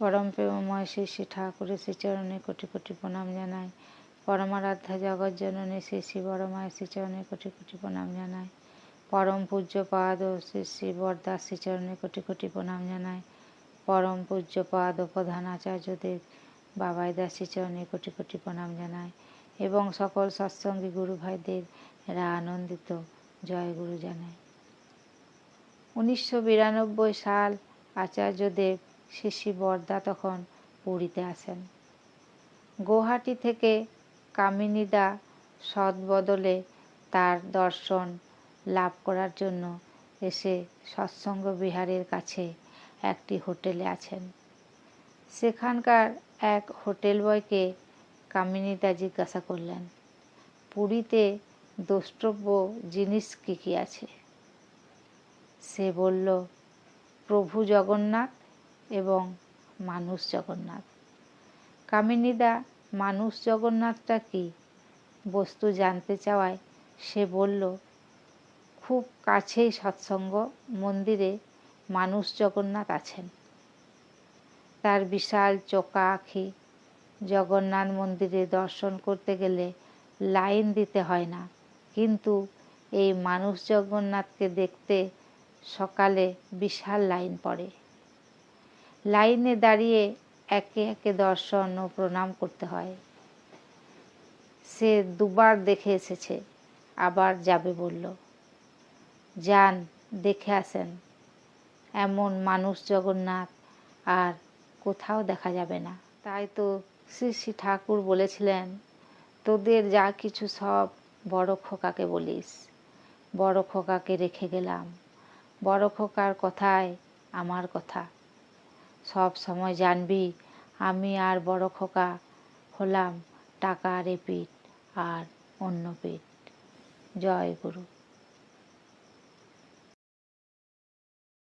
পরম প্রেমময় শ্রী শ্রী ঠাকুরের শ্রীচরণে কোটি কোটি প্রণাম জানাই। পরমারাধ্যা জগৎজননী শ্রী শ্রী বড়মায়ের শ্রীচরণে কোটি কোটি প্রণাম জানাই। পরম পূজ্য পাদ শ্রী শ্রী বরদাস শ্রীচরণে কোটি কোটি প্রণাম জানাই। পরম পূজ্য পাদ প্রধান আচার্যদেব বাবাই দাস শ্রীচরণে কোটি কোটি প্রণাম জানাই এবং সকল সৎসঙ্গী গুরু ভাইদের এরা আনন্দিত জয় গুরু জানাই। উনিশশো বিরানব্বই সাল আচার্যদেব শ্রী বরদা তখন পুরীতে আসেন গুয়াহাটি থেকে কামিনীদা সৎবদলে তার দর্শন লাভ করার জন্য এসে সৎসঙ্গ বিহারের কাছে একটি হোটেলে আছেন। সেখানকার এক হোটেল বয়কে কামিনীদা জিজ্ঞাসা করলেন, পুরীতে দ্রষ্টব্য জিনিস কী কী আছে? সে বলল, প্রভু জগন্নাথ এবং মানুষ জগন্নাথ। কামিনীদা, মানুষ জগন্নাথটা কি? বস্তু জানতে চাওয়ায় সে বলল, খুব কাছেই সৎসঙ্গ মন্দিরে মানুষ জগন্নাথ আছেন। তার বিশাল চোকা আখি, জগন্নাথ মন্দিরে দর্শন করতে গেলে লাইন দিতে হয় না। কিন্তু এই মানুষ জগন্নাথকে দেখতে সকালে বিশাল লাইন পড়ে। লাইনে দাঁড়িয়ে একে একে দর্শন ও প্রণাম করতে হয়। সে দুবার দেখে এসেছে, আবার যাবে বলল, যান, দেখে আসেন। এমন মানুষ জগন্নাথ আর কোথাও দেখা যাবে না। তাই তো শ্রী শ্রী ঠাকুর বলেছিলেন, তোদের যা কিছু সব বড় খোকাকে বলিস। বড় খোকাকে রেখে গেলাম। বড় খোকার কথায় আমার কথা। সব সময় জানবি, আমি আর বড় খোকা হলাম টাকা রেপিট আর অন্য পিঠ জয় গুরু।